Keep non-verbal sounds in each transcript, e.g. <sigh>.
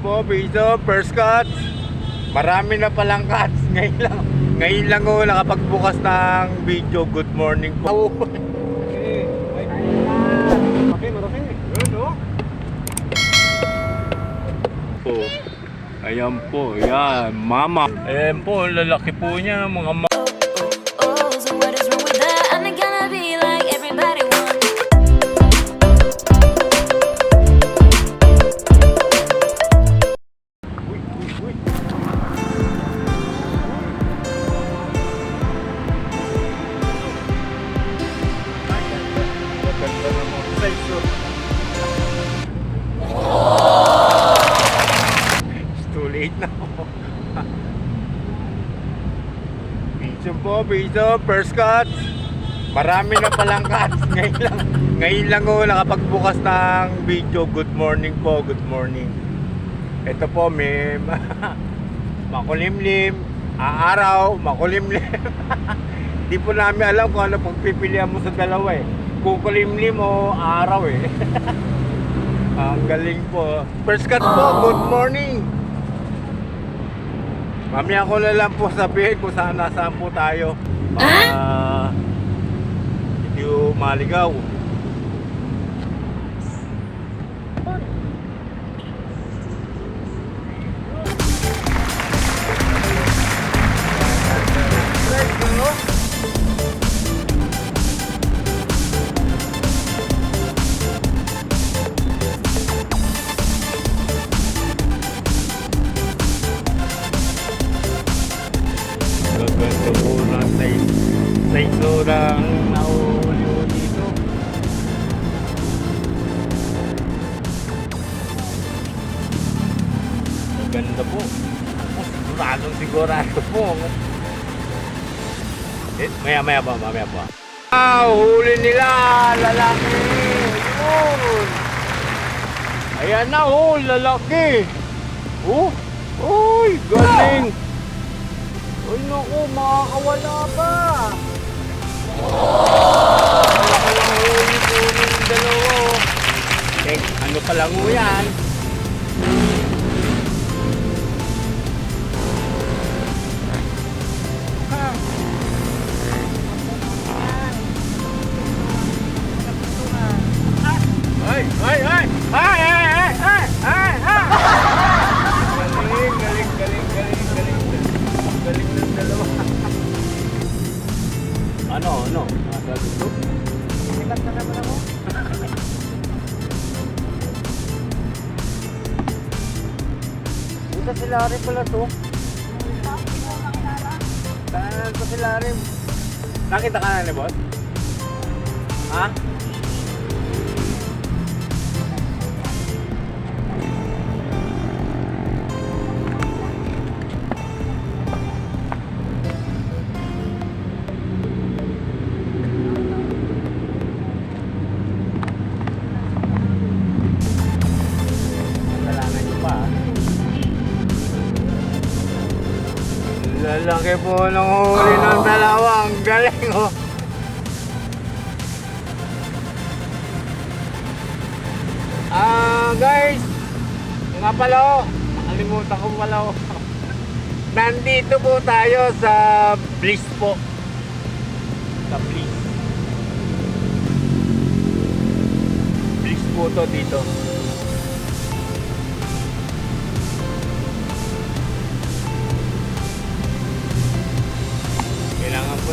po, piso, first cuts. Marami na palang cuts. <laughs> Ngayon lang, ngayon lang ako nakapagbukas ng video. Good morning po. Marami, marami. Yun, oh. po. Ayan po, ayan, mama. Ayan po, lalaki po niya, mga piso, first cuts. Marami na palang cuts. <laughs> Ngayon lang, ngayon lang ako nakapagbukas ng video. Good morning po, good morning. Ito po, may <laughs> makulimlim, aaraw, makulimlim. <laughs> Di po namin alam kung ano pagpipilian mo sa dalawa eh. Kukulimlim o araw eh. Ang galing po. First cut po, good morning. Mamaya ko na lang po sabihin kung saan nasaan po tayo. Para hindi maligaw. Eh, maya maya pa, mamaya pa. Ah, huli nila, lalaki. Yun. Ayan na, oh, lalaki. Oh, uy, galing. Uy, naku, makakawala pa. Ang huli po ng dalawa. Eh, ano pa lang yan? Ay, ay, ay! Ay, ay, ay, ay, ay, ay! Galing, galing, galing, galing, galing. Galing ng dalawa. Ano, ano? Nasa dito? Sikat na naman ako. Dito sila rin pala to. Saan to sila rin? Nakita ka na ni boss? Ha? Lalaki po ng huli ng dalawa. Ang galing oh. Ah, guys. Nga pala oh. Nakalimutan ko pala oh. <laughs> Nandito po tayo sa Bliss po. Sa Bliss. Bliss po to dito.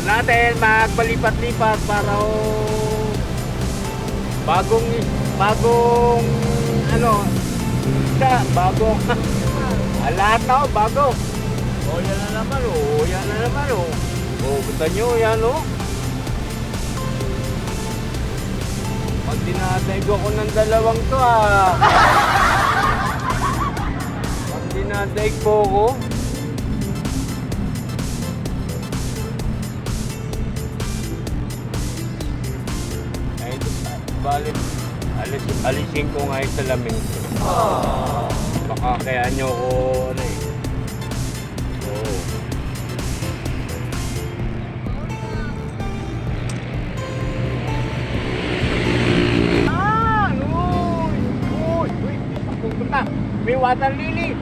Natin magpalipat-lipat para oh, bagong bagong ano isda, bagong <laughs> ah, lahat na oh, bago. Oh, yan na naman oh, yan na naman oh. Oh, kita nyo yan oh. Pag dinadaig ako ng dalawang to ah. <laughs> Pag dinadaig po ako, balik. Alis, alisin ko nga yung salamin ko. Baka kaya nyo ko, ano eh. Ah! Uy! Uy! Uy! Pupunta! May water lily!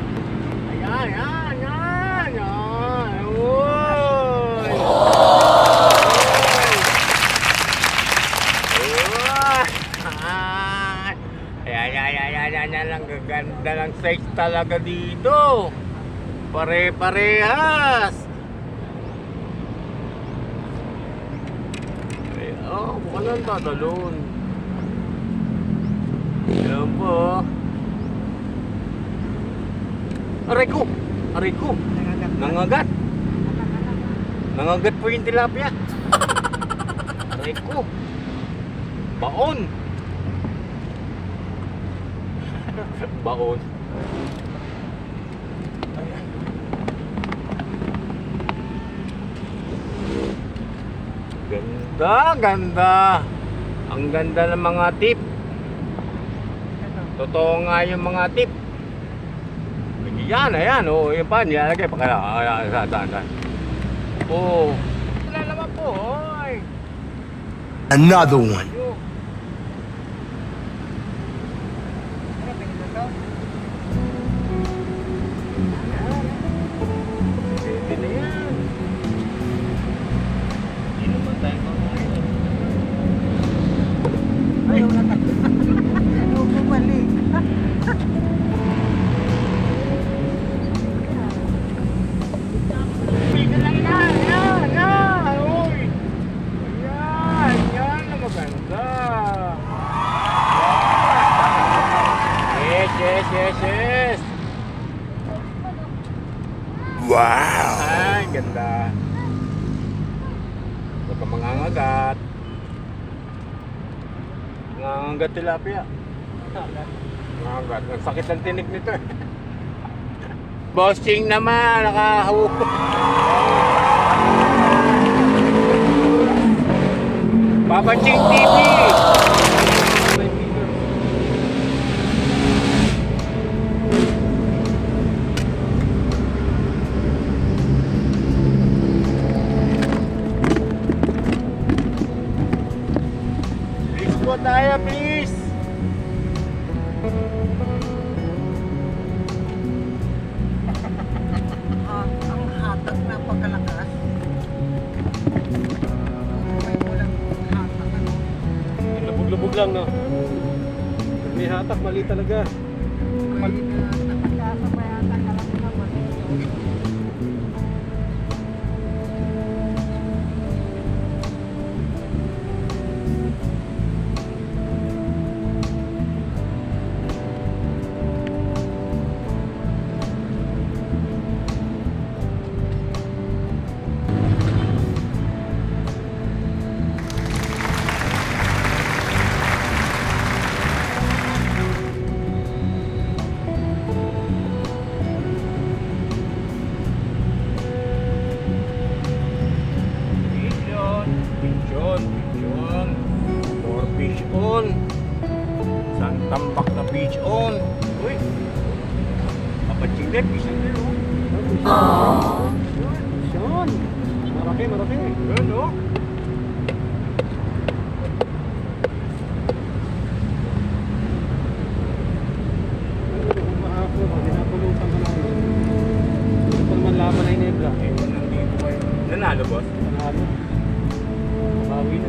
Yan, yan, yan, yan. Uy! Uy! Ayan, ayan, ayan, ayan, ayan, ayan. Ang gaganda ng size talaga dito. Pare-parehas. Ay, oh, mukha lang tatalon. Ayan po. Aray ko! Aray ko! Nangagat! Nangagat po yung tilapia. Aray ko! Baon! Baon. Ganda, ganda. Ang ganda ng mga tip. Totoo nga yung mga tip. Yan, ayan, oh, yung pa, nilalagay pa kaya, ayan, saan, saan, saan. Oh, wala naman po, oy. Another one. Tilapia. Nangangagat. Ang sakit ng tinik nito. eh. <laughs> Bossing naman, nakahawak. Papa Ching TV! Please po tayo, please! Lubog-lubog lang, no? May hatak, mali talaga. May yun. Nanalo, boss? Panalo. Bawi na.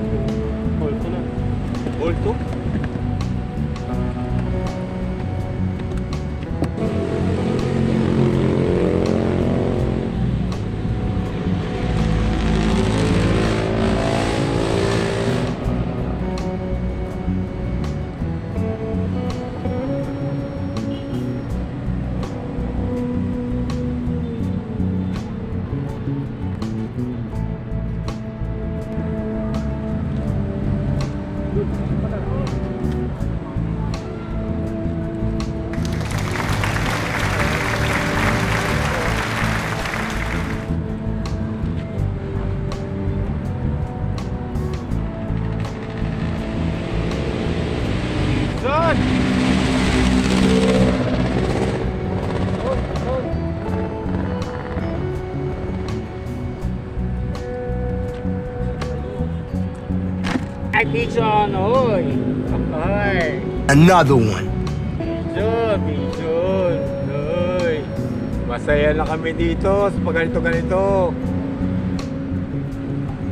Hold ko na. Hold Thank uh, you. Another one. Bison! Bison! Hoy! Masaya na kami dito sa pag ganito ganito.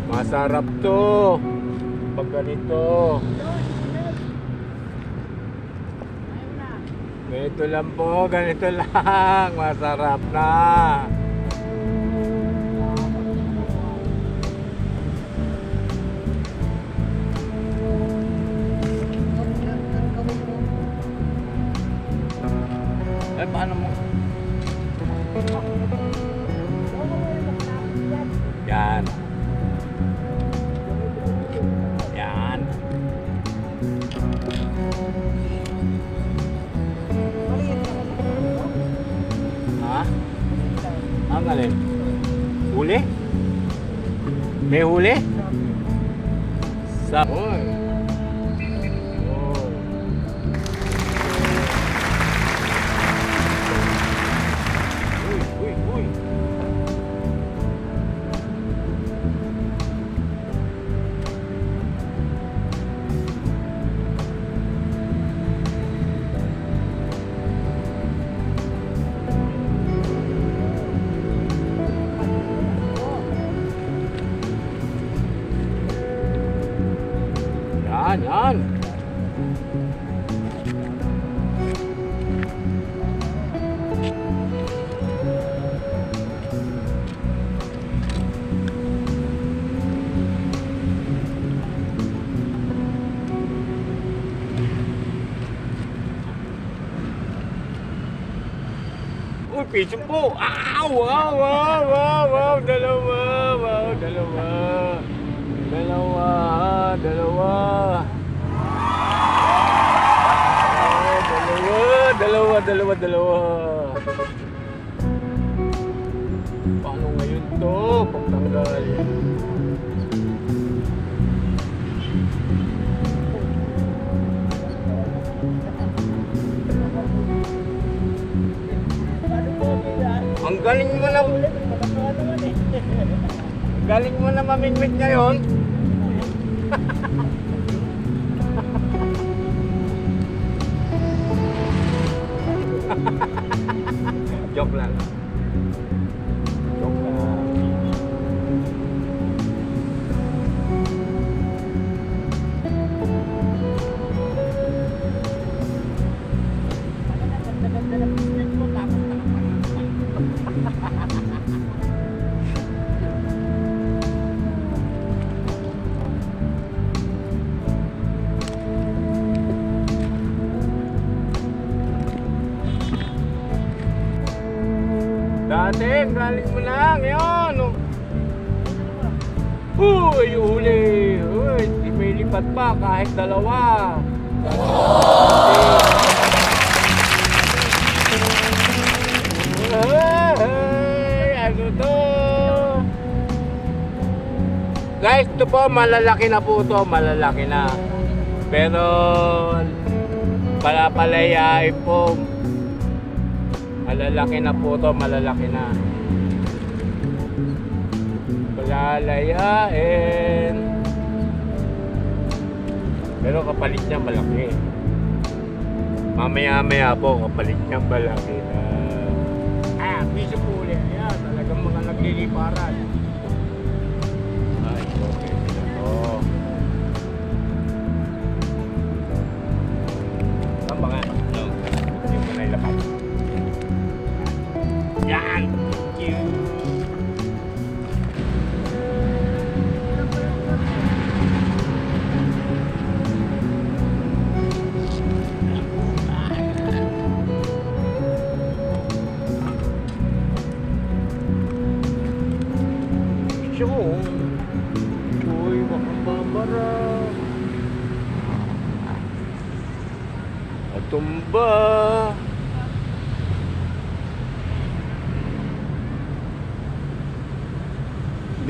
Masarap to. Pag ganito. Ganito lang po, ganito lang. <laughs> Masarap na. May Uy, piso po! Ah, wow, wow, wow, wow, dalawa, wow, dalawa. Dalawa, dalawa. Ah, dalawa, dalawa, dalawa, dalawa. Paano ngayon to? Pagtanggal. Ang galing mo na. Ang galing mo na mamingwit ngayon. <laughs> Joke lang. Dati, galing mo lang. Yan. Uy, uli. Uy, di may lipat pa kahit dalawa. Ay, ano to? Guys, ito po, malalaki na po to, malalaki na. Pero, palapalayain po, malalaki na po to, malalaki na. Palalayain. Pero kapalit niya malaki. Mamaya-maya po, kapalit niya malaki na. Ah, piso po ulit. Ayan, talagang mga nagliliparan.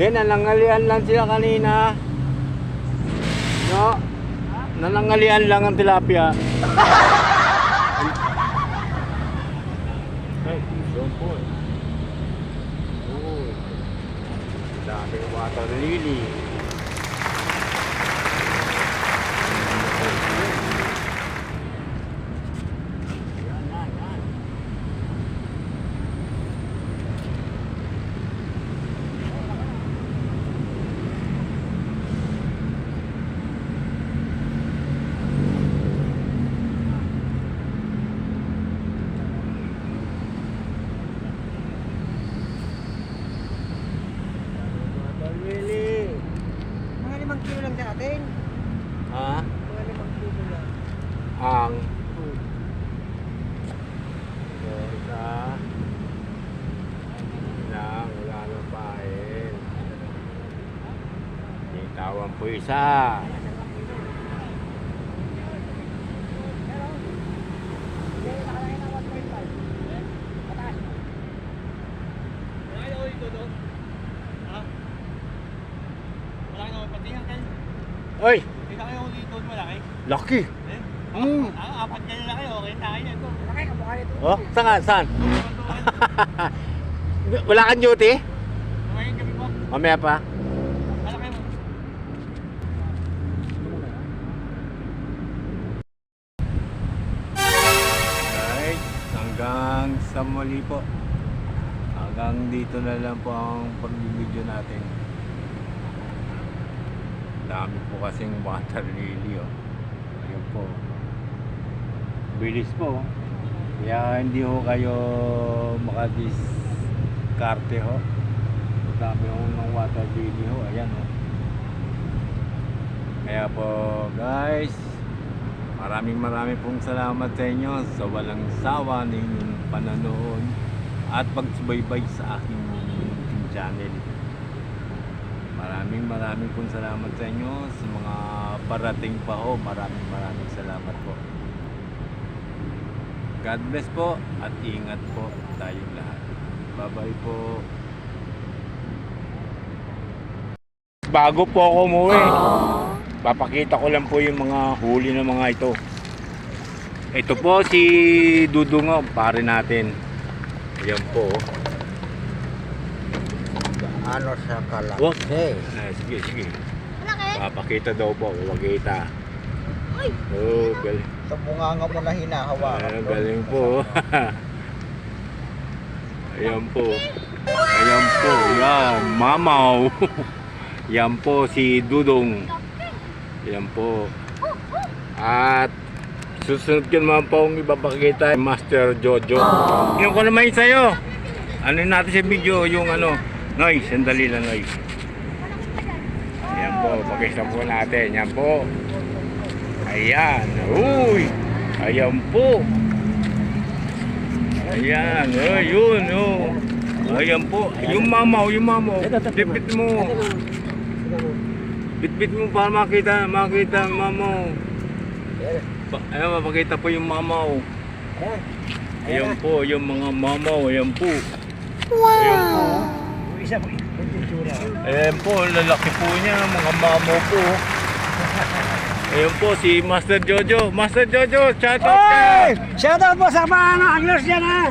Hindi, nanangalian lang sila kanina. No? Nanangalian lang ang tilapia. Ay, so po. Uy. Daming water lily. Yan, yan, yan. Awan po isa. Wala kayo dito doon? Ha? Wala kayo patingan kayo? Oy, Kita kayo dito malaki? lucky. Eh? Mm. Ah, apat kayo na kayo. Okay na kayo ito. Bakit kamukha nito? Oh, saan? Saan? <laughs> Wala kang duty? Kami po. Mamaya pa. Muli po. Hanggang dito na lang po ang pagbibideo natin. Dami po kasing water lily oh. Ayun po. Bilis po. Kaya hindi ho kayo makadiskarte ho. Dami ho ng water lily ho. Ayan ho. Kaya po guys, Maraming maraming pong salamat sa inyo sa walang sawa ninyong pananood at pagsubaybay sa aking YouTube channel. Maraming maraming pong salamat sa inyo sa mga parating pa ho. Maraming maraming salamat po. God bless po at ingat po tayong lahat. Bye-bye po. Bago po ako umuwi. Papakita ko lang po yung mga huli ng mga ito. Ito po si Dudungo, pare natin. Yan po. Ano sa kalaki? Wag. Ah, sige, sige. Papakita daw po, wagita. Oh, galing. Ito bunga nga mo na hinahawakan. Ah, galing <laughs> po. Ayan po. Ayan po. Yan, mamaw. <laughs> Yan po si Dudong. Yan po. At susunod ko naman po ang ipapakita Master Jojo. Yung ko naman sa'yo. Ano natin sa video, yung ano, noise, sandali lang noise. Yan po, pakita po natin. Yan po. Ayan. Uy. Ayan po. Ayan. Oh, yun. Oh. Ayan po. Yung mamaw, yung mamaw. Bit mo. Bit-bit mo para makita, makita mamaw. Ayan, mapakita po yung mamaw. Ayan po, yung mga mamaw. Ayan po. Ayan po. Isa mo. Ayan po, lalaki po niya, mga mamaw po. Ayan po, si Master Jojo. Master Jojo, shout out ka! Shout out po sa mga anglers dyan ha!